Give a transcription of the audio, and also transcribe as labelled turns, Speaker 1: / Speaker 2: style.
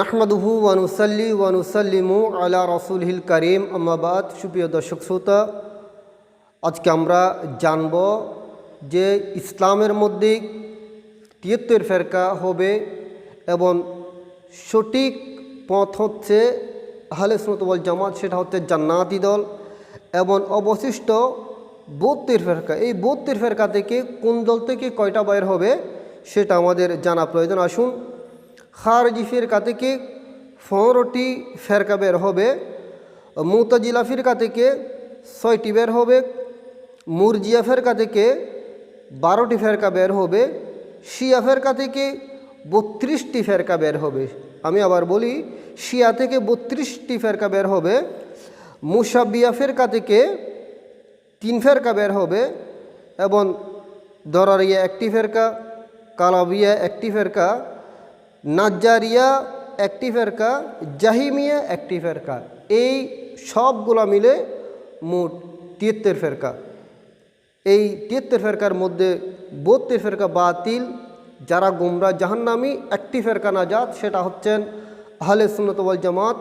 Speaker 1: নাহমাদুহু ওয়ানুসাল্লি ওয়ানুসাল্লিমু আলা রসুলহিল করিম। আম্মাবাদ সুপ্রিয় দর্শক, শ্রোতা, আজকে আমরা জানব যে ইসলামের মধ্যে তিয়াত্তর ফেরকা হবে এবং সঠিক পথ হচ্ছে আহলে সুনতবল জামাত, সেটা হচ্ছে জান্নাতি দল এবং অবশিষ্ট বত্রির ফেরকা। এই বত্রির ফেরকা থেকে কোন দল থেকে কয়টা বাইর হবে, সেটা আমাদের জানা প্রয়োজন। আসুন খারজি ফিরকা থেকে পনেরোটি ফেরকা বের হবে, মুতাজিলা ফিরকা থেকে ছয়টি বের হবে, মুরজিয়া ফেরকা থেকে বারোটি ফেরকা বের হবে, শিয়া ফেরকা থেকে বত্রিশটি ফেরকা বের হবে। আমি আবার বলি, শিয়া থেকে বত্রিশটি ফেরকা বের হবে মুসাবিয়া ফেরকা থেকে তিন ফেরকা বের হবে এবং দরারিয়া একটি ফেরকা, কালাবিয়া একটি ফেরকা নাজ্জারিয়া একটি ফেরকা, জাহিমিয়া একটি ফেরকা। এই সবগুলো মিলে মোট তিয়াত্তর ফেরকা। এই তিয়াত্তর ফেরকার মধ্যে বত্রিশ ফেরকা বাতিল, যারা গুমরা জাহান্নামি, একটি ফেরকা নাজাত, সেটা হচ্ছেন আহলে সুন্নতবল জামাত।